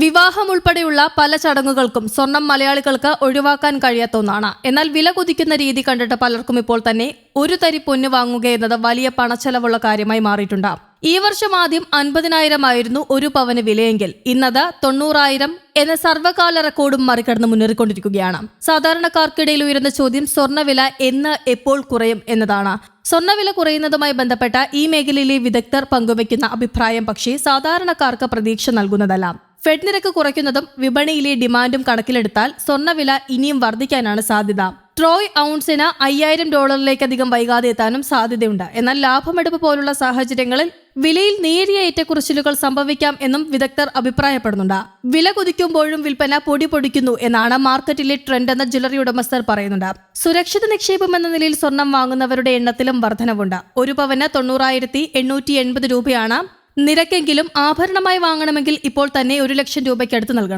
വിവാഹം ഉൾപ്പെടെയുള്ള പല ചടങ്ങുകൾക്കും സ്വർണം മലയാളികൾക്ക് ഒഴിവാക്കാൻ കഴിയാത്ത ഒന്നാണ്. എന്നാൽ വില കുതിക്കുന്ന രീതി കണ്ടിട്ട് പലർക്കും ഇപ്പോൾ തന്നെ ഒരു തരി പൊന്ന് വാങ്ങുക എന്നത് വലിയ പണച്ചെലവുള്ള കാര്യമായി മാറിയിട്ടുണ്ട്. ഈ വർഷം ആദ്യം അൻപതിനായിരം ആയിരുന്നു ഒരു പവന് വിലയെങ്കിൽ. ഇന്നത് തൊണ്ണൂറായിരം എന്ന സർവകാല റെക്കോർഡും മറികടന്ന് മുന്നേറിക്കൊണ്ടിരിക്കുകയാണ്. സാധാരണക്കാർക്കിടയിൽ ഉയരുന്ന ചോദ്യം സ്വർണവില എന്ന് എപ്പോൾ കുറയും എന്നതാണ്. സ്വർണവില കുറയുന്നതുമായി ബന്ധപ്പെട്ട ഈ മേഖലയിലെ വിദഗ്ധർ പങ്കുവയ്ക്കുന്ന അഭിപ്രായം പക്ഷേ സാധാരണക്കാർക്ക് പ്രതീക്ഷ നൽകുന്നതല്ല. ഫെഡ് നിരക്ക് കുറയ്ക്കുന്നതും വിപണിയിലെ ഡിമാൻഡും കണക്കിലെടുത്താൽ സ്വർണവില ഇനിയും വർദ്ധിക്കാനാണ് സാധ്യത. ട്രോയ് ഔൺസിന് അയ്യായിരം ഡോളറിലേക്കധികം വൈകാതെ എത്താനും സാധ്യതയുണ്ട്. എന്നാൽ ലാഭമെടുപ്പ് പോലുള്ള സാഹചര്യങ്ങളിൽ വിലയിൽ നേരിയ ഏറ്റക്കുറച്ചിലുകൾ സംഭവിക്കാം എന്നും വിദഗ്ധർ അഭിപ്രായപ്പെടുന്നുണ്ട്. വില കുതിക്കുമ്പോഴും വിൽപ്പന പൊടി പൊടിക്കുന്നു എന്നാണ് മാർക്കറ്റിലെ ട്രെൻഡ് എന്ന ജ്വല്ലറി ഉടമസ്ഥർ പറയുന്നുണ്ട്. സുരക്ഷിത നിക്ഷേപം എന്ന നിലയിൽ സ്വർണം വാങ്ങുന്നവരുടെ എണ്ണത്തിലും വർധനവുണ്ട്. ഒരു പവന് തൊണ്ണൂറായിരത്തി എണ്ണൂറ്റി എൺപത് രൂപയാണ് നിരക്കെങ്കിലും ആഭരണമായി വാങ്ങണമെങ്കിൽ ഇപ്പോൾ തന്നെ ഒരു ലക്ഷം രൂപയ്ക്ക് അടുത്ത് നൽകണം.